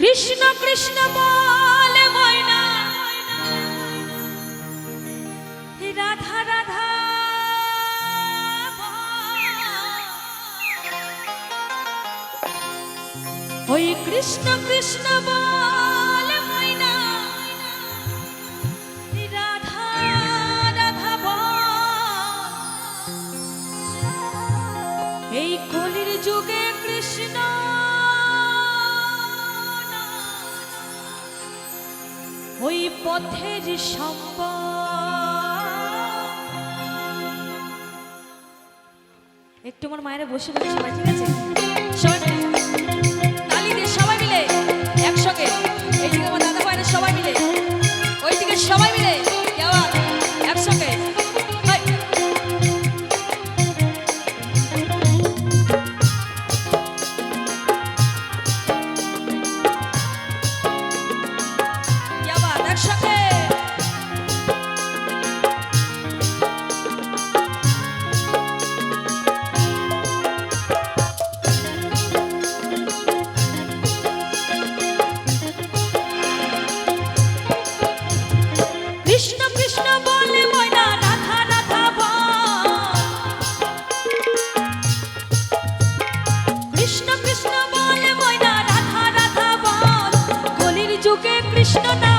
কৃষ্ণ কৃষ্ণ বলে ময়না রাধা রাধা। ওই কৃষ্ণ কৃষ্ণ বলে ওই পথের সম্প একটু আমার মায়েরা বসে বসে সবাই ঠিক আছে? কৃষ্ণ নাম।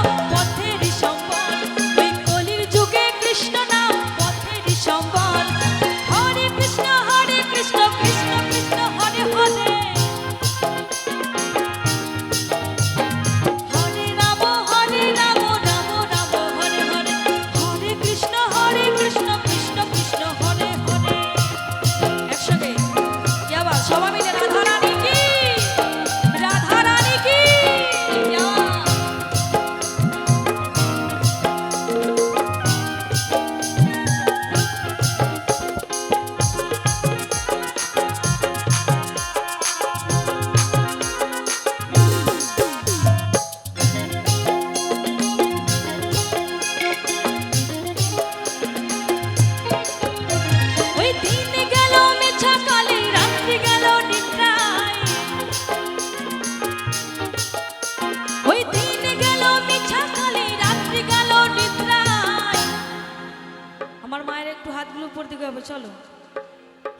উপর দিকে হবে চলো।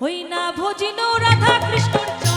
হই না ভজিন রাধা কৃষ্ণর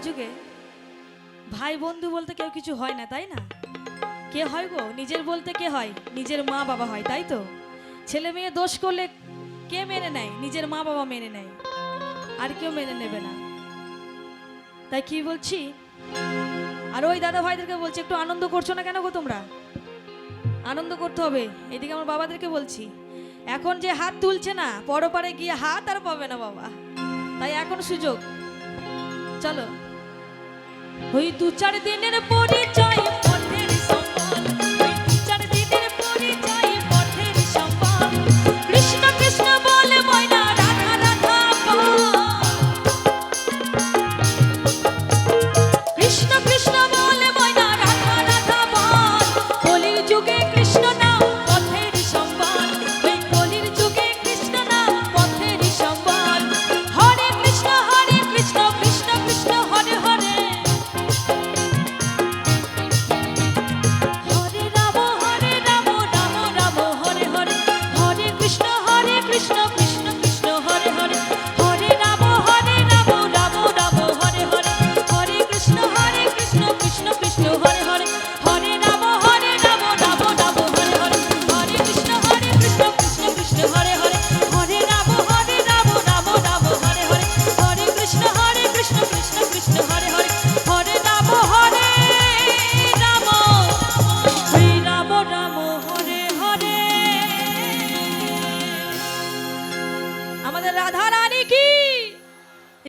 যুগে ভাই বন্ধু বলতে কেউ কিছু হয় না, তাই না? কে হয় গো? নিজের বলতে কে হয়? নিজের মা বাবা হয়, তাই তো? ছেলে মেয়ে দোষ করলে কে মেনে নেয়? নিজের মা বাবা মেনে নেয়। আর কেউ মেনে নেবে না। তাই কি বলছি? আর ওই দাদা ভাইদেরকে বলছি, একটু আনন্দ করছ না কেন গো তোমরা? আনন্দ করতে হবে। এদিকে আমার বাবাদেরকে বলছি, এখন যে হাত তুলছে না, পরপারে গিয়ে হাত আর পাবে না বাবা। তাই এখন সুযোগ। চলো। ওই দু চার দিনের পরিচয়।